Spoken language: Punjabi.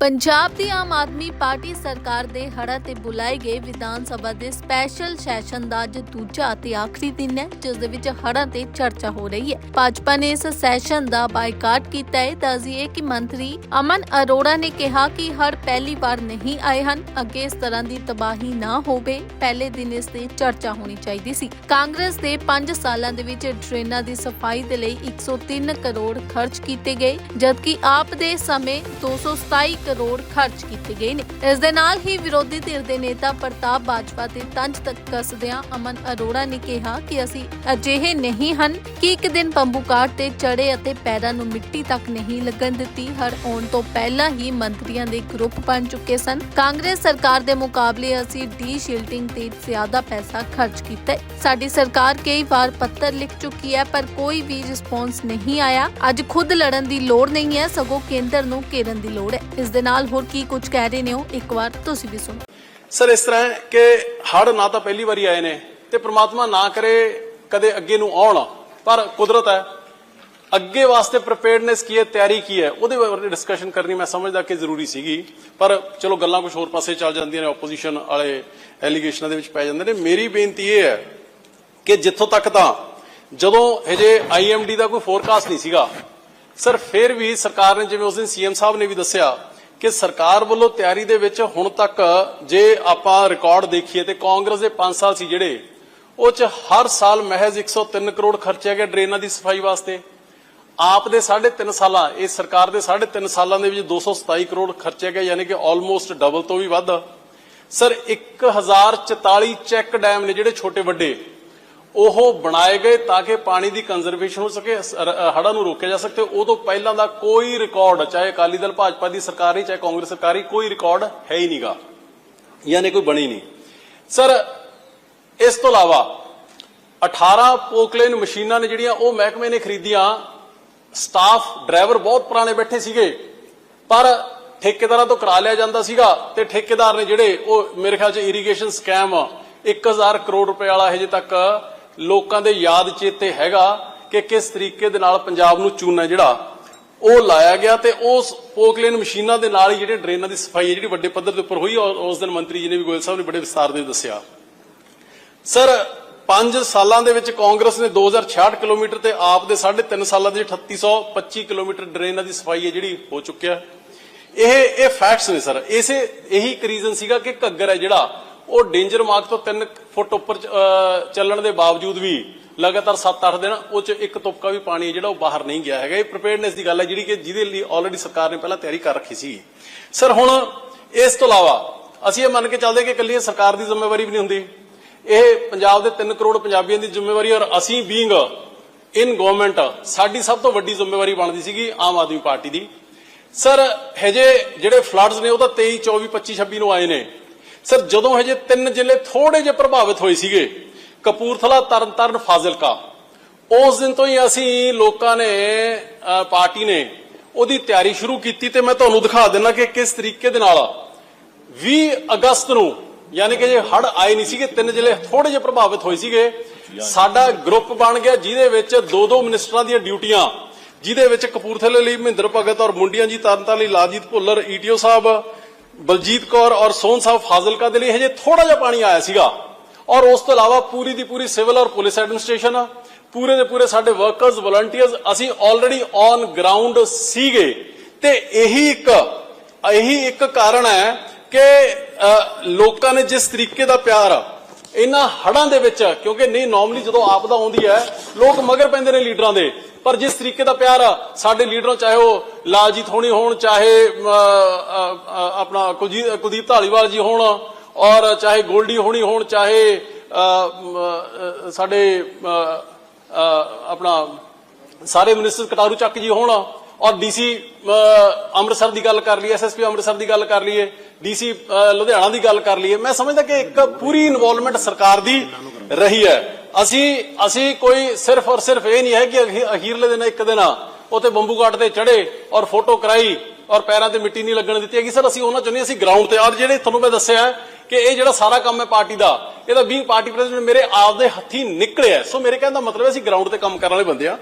ਪੰਜਾਬ ਦੀ ਆਮ ਆਦਮੀ ਪਾਰਟੀ ਸਰਕਾਰ ਦੇ ਹੜਾ ਤੇ ਬੁਲਾਏ ਗਏ ਵਿਧਾਨ ਸਭਾ ਦੇ ਸਪੈਸ਼ਲ ਸੈਸ਼ਨ ਦਾ ਅੱਜ ਦੂਜਾ ਅਤੇ ਆਖਰੀ ਦਿਨ ਹੈ, ਜਿਸ ਦੇ ਵਿੱਚ ਹੜ੍ਹਾਂ ਤੇ ਚਰਚਾ ਹੋ ਰਹੀ ਹੈ। ਭਾਜਪਾ ਨੇ ਇਸ ਸੈਸ਼ਨ ਦਾ ਬਾਈਕਾਟ ਕੀਤਾ ਹੈ। ਦੱਸਦੀਏ ਕਿ ਮੰਤਰੀ ਅਮਨ ਅਰੋੜਾ ਨੇ ਕਿਹਾ ਕਿ ਹੜ ਪਹਿਲੀ ਵਾਰ ਨਹੀਂ ਆਏ ਹਨ। ਅੱਗੇ ਇਸ ਤਰ੍ਹਾਂ ਦੀ ਤਬਾਹੀ ਨਾ ਹੋਵੇ। ਪਹਿਲੇ ਦਿਨ ਇਸ ਤੇ ਚਰਚਾ ਹੋਣੀ ਚਾਹੀਦੀ ਸੀ। ਕਾਂਗਰਸ ਦੇ 5 ਸਾਲਾਂ ਦੇ ਵਿੱਚ ਡਰੇਨਾਂ ਦੀ ਸਫ਼ਾਈ ਦੇ ਲਈ 103 ਕਰੋੜ ਖਰਚ ਕੀਤੇ ਗਏ, ਜਦਕਿ ਆਪ ਦੇ ਸਮੇਂ 227 ਕਰੋੜ ਖਰਚ ਕੀਤੇ ਗਏ ਨੇ। ਇਸ ਦੇ ਨਾਲ ਹੀ ਵਿਰੋਧੀ ਧਿਰ ਦੇ ਨੇਤਾ ਪ੍ਰਤਾਪ ਬਾਜਵਾ ਤੇ ਤੰਜ ਤੱਕ ਕੱਸਦਿਆਂ ਅਮਨ ਅਰੋੜਾ ਨੇ ਕਿਹਾ ਕਿ ਅਸੀਂ ਅਜਿਹੇ ਨਹੀਂ ਹਨ ਕਿ ਇੱਕ ਦਿਨ ਪੰਬੂ ਕਾਟ ਤੇ ਚੜੇ ਅਤੇ ਪੈਰਾਂ ਨੂੰ ਮਿੱਟੀ ਤੱਕ ਨਹੀਂ ਲੱਗਣ ਦਿੱਤੀ। ਹਰ ਆਉਣ ਤੋਂ ਪਹਿਲਾਂ ਹੀ ਮੰਤਰੀਆਂ ਦੇ ਗਰੁੱਪ ਬਣ ਚੁੱਕੇ ਸਨ। ਕਾਂਗਰਸ ਸਰਕਾਰ ਦੇ ਮੁਕਾਬਲੇ ਅਸੀਂ ਡੀ ਸ਼ਿਲਟਿੰਗ ਤੇ ਜ਼ਿਆਦਾ ਪੈਸਾ ਖਰਚ ਕੀਤਾ ਸਾਡੀ ਸਰਕਾਰ ਕਈ ਵਾਰ ਪੱਤਰ ਲਿਖ ਚੁੱਕੀ ਹੈ, ਪਰ ਕੋਈ ਵੀ ਰਿਸਪੌਂਸ ਨਹੀਂ ਆਇਆ। ਅੱਜ ਖੁਦ ਲੜਨ ਦੀ ਲੋੜ ਨਹੀਂ ਹੈ, ਸਗੋਂ ਕੇਂਦਰ ਨੂੰ ਘੇਰਨ ਦੀ ਲੋੜ ਹੈ। ਇਸ ਦੇ ਨਾਲ ਹੋਰ ਕੀ ਕੁਝ ਕਹਿ ਰਹੇ ਨੇ ਉਹ? ਇੱਕ ਵਾਰ ਤੁਸੀਂ ਵੀ ਸੁਣੋ। ਸਰ, ਇਸ ਤਰ੍ਹਾਂ ਹੈ ਕਿ ਹੜ ਨਾ ਤਾਂ ਪਹਿਲੀ ਵਾਰੀ ਆਏ ਨੇ ਤੇ ਪ੍ਰਮਾਤਮਾ ਨਾ ਕਰੇ ਕਦੇ ਅੱਗੇ ਨੂੰ ਆਉਣ। ਪਰ ਕੁਦਰਤ ਹੈ। ਅੱਗੇ ਵਾਸਤੇ ਪ੍ਰੀਪੇਅਰਡਨੈਸ ਕੀ ਹੈ, ਤਿਆਰੀ ਕੀ ਹੈ, ਉਹਦੇ ਬਾਰੇ ਡਿਸਕਸ਼ਨ ਕਰਨੀ ਮੈਂ ਸਮਝਦਾ ਕਿ ਜ਼ਰੂਰੀ ਸੀਗੀ। ਪਰ ਚਲੋ, ਗੱਲਾਂ ਕੁਝ ਹੋਰ ਪਾਸੇ ਚੱਲ ਜਾਂਦੀਆਂ ਨੇ ਆਪੋਜੀਸ਼ਨ ਵਾਲੇ ਐਲੀਗੇਸ਼ਨਾਂ ਦੇ ਵਿੱਚ ਪੈ ਜਾਂਦੇ ਨੇ। ਮੇਰੀ ਬੇਨਤੀ ਇਹ ਹੈ ਕਿ ਜਿੱਥੋਂ ਤੱਕ ਤਾਂ ਜਦੋਂ ਹਜੇ ਆਈਐਮਡੀ ਦਾ ਕੋਈ ਫੋਰਕਾਸਟ ਨਹੀਂ ਸੀਗਾ, ਸਰ, ਫਿਰ ਵੀ ਸਰਕਾਰ ਨੇ ਜਿਵੇਂ ਉਸ ਦਿਨ ਸੀਐਮ ਸਾਹਿਬ ਨੇ ਵੀ ਦੱਸਿਆ ਕਿ ਸਰਕਾਰ ਵੱਲੋਂ ਤਿਆਰੀ ਦੇ ਵਿੱਚ ਹੁਣ ਤੱਕ ਜੇ ਆਪਾਂ ਰਿਕਾਰਡ ਦੇਖੀਏ ਤੇ ਕਾਂਗਰਸ ਦੇ 5 ਸਾਲ ਸੀ ਜਿਹੜੇ, ਉਹ ਚ ਹਰ ਸਾਲ ਮਹਿਜ਼ 103 ਕਰੋੜ ਖਰਚਿਆ ਗਿਆ ਡਰੇਨਾਂ ਦੀ ਸਫ਼ਾਈ ਵਾਸਤੇ। ਆਪ ਦੇ 3.5 ਸਾਲਾਂ, ਇਹ ਸਰਕਾਰ ਦੇ 3.5 ਸਾਲਾਂ ਦੇ ਵਿੱਚ 227 ਕਰੋੜ ਖਰਚਿਆ ਗਿਆ, ਯਾਨੀ ਕਿ ਆਲਮੋਸਟ ਡਬਲ ਤੋਂ ਵੀ ਵੱਧ। ਸਰ 1044 ਚੈੱਕ ਡੈਮ ਨੇ ਜਿਹੜੇ ਛੋਟੇ ਵੱਡੇ ਉਹ ਬਣਾਏ ਗਏ ਤਾਂ ਕਿ ਪਾਣੀ ਦੀ ਕੰਜ਼ਰਵੇਸ਼ਨ ਹੋ ਸਕੇ ਹੜ੍ਹਾਂ ਨੂੰ ਰੋਕਿਆ ਜਾ ਸਕੇ। ਉਹ ਤੋਂ ਪਹਿਲਾਂ ਦਾ ਕੋਈ ਰਿਕਾਰਡ ਚਾਹੇ ਅਕਾਲੀ ਦਲ, ਭਾਜਪਾ ਦੀ ਸਰਕਾਰ ਹੀ ਚਾਹੇ ਕਾਂਗਰਸ ਸਰਕਾਰ ਹੀ ਕੋਈ ਰਿਕਾਰਡ ਹੈ ਹੀ ਨਹੀਂਗਾ। ਯਾਨੀ ਕੋਈ ਬਣੀ ਨਹੀਂ। ਸਰ, ਇਸ ਤੋਂ ਇਲਾਵਾ 18 ਪੋਕਲੇਨ ਮਸ਼ੀਨਾਂ ਨੇ ਜਿਹੜੀਆਂ, ਉਹ ਮਹਿਕਮੇ ਨੇ ਖਰੀਦੀਆਂ। ਸਟਾਫ ਡਰਾਈਵਰ ਬਹੁਤ ਪੁਰਾਣੇ ਬੈਠੇ ਸੀਗੇ। ਪਰ ਠੇਕੇਦਾਰਾਂ ਤੋਂ ਕਰਾ ਲਿਆ ਜਾਂਦਾ ਸੀਗਾ ਤੇ ਠੇਕੇਦਾਰ ਨੇ ਜਿਹੜੇ, ਉਹ ਮੇਰੇ ਖਿਆਲ ਚ ਇਰੀਗੇਸ਼ਨ ਸਕੈਮ 1000 ਕਰੋੜ ਰੁਪਏ ਵਾਲਾ ਹਜੇ ਤੱਕ ਲੋਕਾਂ ਦੇ ਯਾਦ ਚੇਤੇ ਹੈਗਾ ਕਿ ਕਿਸ ਤਰੀਕੇ ਦੇ ਨਾਲ ਪੰਜਾਬ ਨੂੰ ਚੂਨਾ ਜਿਹੜਾ, ਉਹ ਲਾਇਆ ਗਿਆ ਤੇ ਉਸ ਪੋਕਲੇਨ ਮਸ਼ੀਨਾਂ ਦੇ ਨਾਲ ਹੀ ਜਿਹੜੇ ਡਰੇਨਾਂ ਦੀ ਸਫ਼ਾਈ ਹੈ, ਜਿਹੜੀ ਵੱਡੇ ਪੱਧਰ ਦੇ ਉੱਪਰ ਹੋਈ, ਔਰ ਉਸ ਦਿਨ ਮੰਤਰੀ ਜੀ ਨੇ ਵੀ ਗੋਇਲ ਸਾਹਿਬ ਨੇ ਬੜੇ ਵਿਸਤਾਰ ਦੇ ਦੱਸਿਆ। ਸਰ 5 ਸਾਲਾਂ ਦੇ ਵਿੱਚ ਕਾਂਗਰਸ ਨੇ 2066 ਕਿਲੋਮੀਟਰ ਤੇ ਆਪ ਦੇ 3.5 ਸਾਲਾਂ ਦੇ ਵਿੱਚ 3825 ਕਿਲੋਮੀਟਰ ਡਰੇਨਾਂ ਦੀ ਸਫ਼ਾਈ ਹੈ, ਜਿਹੜੀ ਹੋ ਚੁੱਕਿਆ। ਇਹ ਇਹ ਫੈਕਟਸ ਨੇ, ਸਰ। ਇਸੇ, ਇਹੀ ਇੱਕ ਰੀਜ਼ਨ ਸੀਗਾ ਕਿ ਘੱਗਰ ਹੈ ਜਿਹੜਾ ਉਹ ਡੇਂਜਰ ਮਾਰਕ ਤੋਂ 3 ਫੁੱਟ ਉੱਪਰ ਚੱਲਣ ਦੇ ਬਾਵਜੂਦ ਵੀ ਲਗਾਤਾਰ 7-8 ਦਿਨ ਉਹ ਚ ਇੱਕ ਤੁਪਕਾ ਵੀ ਪਾਣੀ ਜਿਹੜਾ ਉਹ ਬਾਹਰ ਨਹੀਂ ਗਿਆ ਹੈਗਾ। ਇਹ ਪ੍ਰੀਪੇਅਰਡਨੈਸ ਦੀ ਗੱਲ ਹੈ, ਜਿਹੜੀ ਕਿ ਜਿਹਦੇ ਲਈ ਆਲਰੇਡੀ ਸਰਕਾਰ ਨੇ ਪਹਿਲਾਂ ਤਿਆਰੀ ਕਰ ਰੱਖੀ ਸੀ। ਸਰ ਹੁਣ ਇਸ ਤੋਂ ਇਲਾਵਾ ਅਸੀਂ ਇਹ ਮੰਨ ਕੇ ਚੱਲਦੇ ਕਿ ਇਕੱਲੀ ਸਰਕਾਰ ਦੀ ਜ਼ਿੰਮੇਵਾਰੀ ਵੀ ਨਹੀਂ ਹੁੰਦੀ। ਇਹ ਪੰਜਾਬ ਦੇ 3 ਕਰੋੜ ਪੰਜਾਬੀਆਂ ਦੀ ਜ਼ਿੰਮੇਵਾਰੀ ਔਰ ਅਸੀਂ ਬੀਇੰਗ ਇਨ ਗਵਰਨਮੈਂਟ ਸਾਡੀ ਸਭ ਤੋਂ ਵੱਡੀ ਜ਼ਿੰਮੇਵਾਰੀ ਬਣਦੀ ਸੀਗੀ ਆਮ ਆਦਮੀ ਪਾਰਟੀ ਦੀ। ਸਰ ਹਜੇ ਜਿਹੜੇ ਫਲੱਡਸ ਨੇ ਉਹ ਤਾਂ 23 24 25 26 ਨੂੰ ਆਏ ਨੇ। ਸਰ, ਜਦੋਂ ਹਜੇ ਤਿੰਨ ਜ਼ਿਲ੍ਹੇ ਥੋੜੇ ਜਿਹੇ ਪ੍ਰਭਾਵਿਤ ਹੋਏ ਸੀਗੇ, ਕਪੂਰਥਲਾ, ਤਰਨਤਾਰਨ, ਫਾਜ਼ਿਲਕਾ, ਉਸ ਦਿਨ ਤੋਂ ਹੀ ਅਸੀਂ ਲੋਕਾਂ ਨੇ ਪਾਰਟੀ ਨੇ ਉਹਦੀ ਤਿਆਰੀ ਸ਼ੁਰੂ ਕੀਤੀ ਤੇ ਮੈਂ ਤੁਹਾਨੂੰ ਦਿਖਾ ਦਿੰਦਾ ਕਿ ਕਿਸ ਤਰੀਕੇ ਦੇ ਨਾਲ 20 ਅਗਸਤ ਨੂੰ, ਯਾਨੀ ਕਿ ਜੇ ਹੜ ਆਏ ਨਹੀਂ ਸੀਗੇ, ਤਿੰਨ ਜ਼ਿਲ੍ਹੇ ਥੋੜੇ ਜਿਹੇ ਪ੍ਰਭਾਵਿਤ ਹੋਏ ਸੀਗੇ, ਸਾਡਾ ਗਰੁੱਪ ਬਣ ਗਿਆ ਜਿਹਦੇ ਵਿੱਚ ਦੋ ਦੋ ਮਿਨਿਸਟਰਾਂ ਦੀਆਂ ਡਿਊਟੀਆਂ, ਜਿਹਦੇ ਵਿੱਚ ਕਪੂਰਥਲੇ ਲਈ ਮਹਿੰਦਰ ਭਗਤ ਔਰ ਮੁੰਡੀਆਂ ਜੀ, ਤਰਨਤਾਰਨ ਲਈ ਲਾਜੀਤ ਭੁੱਲਰ ਈਟੀਓ ਸਾਹਿਬ ਬਲਜੀਤ ਕੌਰ ਔਰ ਸੋਹਨ ਸਾਹਿਬ ਫਾਜ਼ਿਲਕਾ ਦੇ ਲਈ ਹਜੇ ਥੋੜਾ ਜਿਹਾ ਪਾਣੀ ਆਇਆ ਸੀਗਾ। ਔਰ ਉਸ ਤੋਂ ਇਲਾਵਾ ਪੂਰੀ ਦੀ ਪੂਰੀ ਸਿਵਲ ਔਰ ਪੁਲਿਸ ਐਡਮਿਨਿਸਟ੍ਰੇਸ਼ਨ ਪੂਰੇ ਦੇ ਪੂਰੇ ਸਾਡੇ ਵਰਕਰਸ ਵਲੰਟੀਅਰਸ ਅਸੀਂ ਆਲਰੇਡੀ ਔਨ ਗਰਾਊਂਡ ਸੀਗੇ। ਤੇ ਇਹੀ ਇੱਕ ਇਹੀ ਇੱਕ ਕਾਰਨ ਹੈ ਕਿ ਲੋਕਾਂ ਨੇ ਜਿਸ ਤਰੀਕੇ ਦਾ ਪਿਆਰ ਇਹਨਾਂ ਹੜਾਂ ਦੇ ਵਿੱਚ, ਕਿਉਂਕਿ ਨਹੀਂ ਨਾਰਮਲੀ ਜਦੋਂ ਆਪਦਾ ਆਉਂਦੀ ਹੈ, ਲੋਕ ਮਗਰ ਪੈਂਦੇ ਨੇ ਲੀਡਰਾਂ ਦੇ। ਪਰ ਜਿਸ ਤਰੀਕੇ ਦਾ ਪਿਆਰ ਸਾਡੇ ਲੀਡਰਾਂ, ਚਾਹੇ ਉਹ ਲਾਲਜੀਤ ਹੋਣੀ ਹੋਣ, ਚਾਹੇ ਆਪਣਾ ਕੁਲਜੀਤ ਕੁਲਦੀਪ ਢਾਲੀਵਾਲ ਜੀ ਹੋਣ, ਔਰ ਚਾਹੇ ਗੋਲਡੀ ਹੋਣੀ ਹੋਣ, ਚਾਹੇ ਸਾਡੇ ਆਪਣਾ ਸਾਰੇ ਮਿਨਿਸਟਰ ਕਟਾਰੂ ਚੱਕ ਜੀ ਹੋਣ ਔਰ ਡੀਸੀ ਅੰਮ੍ਰਿਤਸਰ ਦੀ ਗੱਲ ਕਰ ਲਈਏ ਐਸਐਸਪੀ ਅੰਮ੍ਰਿਤਸਰ ਦੀ ਗੱਲ ਕਰ ਲਈਏ, ਡੀਸੀ ਲੁਧਿਆਣਾ ਦੀ ਗੱਲ ਕਰ ਲਈਏ, ਮੈਂ ਸਮਝਦਾ ਕਿ ਇੱਕ ਪੂਰੀ ਇਨਵੋਲਵਮੈਂਟ ਸਰਕਾਰ ਦੀ ਰਹੀ ਹੈ। ਅਸੀਂ ਅਸੀਂ ਕੋਈ ਸਿਰਫ ਔਰ ਸਿਰਫ ਇਹ ਨਹੀਂ ਹੈ ਕਿ ਅਖੀਰਲੇ ਦਿਨ ਇੱਕ ਦਿਨ ਉਤੇ ਬੰਬੂ ਘਾਟ ਤੇ ਚੜੇ ਔਰ ਫੋਟੋ ਕਰਾਈ ਔਰ ਪੈਰਾਂ ਤੇ ਮਿੱਟੀ ਨਹੀਂ ਲੱਗਣ ਦਿੱਤੀ ਹੈਗੀ। ਸਰ, ਅਸੀਂ ਉਹਨਾਂ ਚੋਂ ਨਹੀਂ, ਅਸੀਂ ਗਰਾਊਂਡ ਤੇ ਔਰ ਜਿਹੜੇ ਤੁਹਾਨੂੰ ਮੈਂ ਦੱਸਿਆ ਕਿ ਇਹ ਜਿਹੜਾ ਸਾਰਾ ਕੰਮ ਹੈ ਪਾਰਟੀ ਦਾ ਇਹਦਾ ਬੀਂਗ ਪਾਰਟੀ ਪ੍ਰੈਜ਼ੀਡੈਂਟ ਮੇਰੇ ਆਪ ਦੇ ਹੱਥੀ ਨਿਕਲਿਆ ਸੋ ਮੇਰੇ ਕਹਿਣ ਦਾ ਮਤਲਬ ਹੈ ਅਸੀਂ ਗਰਾਊਂਡ ਤੇ ਕੰਮ ਕਰਨ ਵਾਲੇ ਬੰਦੇ ਆ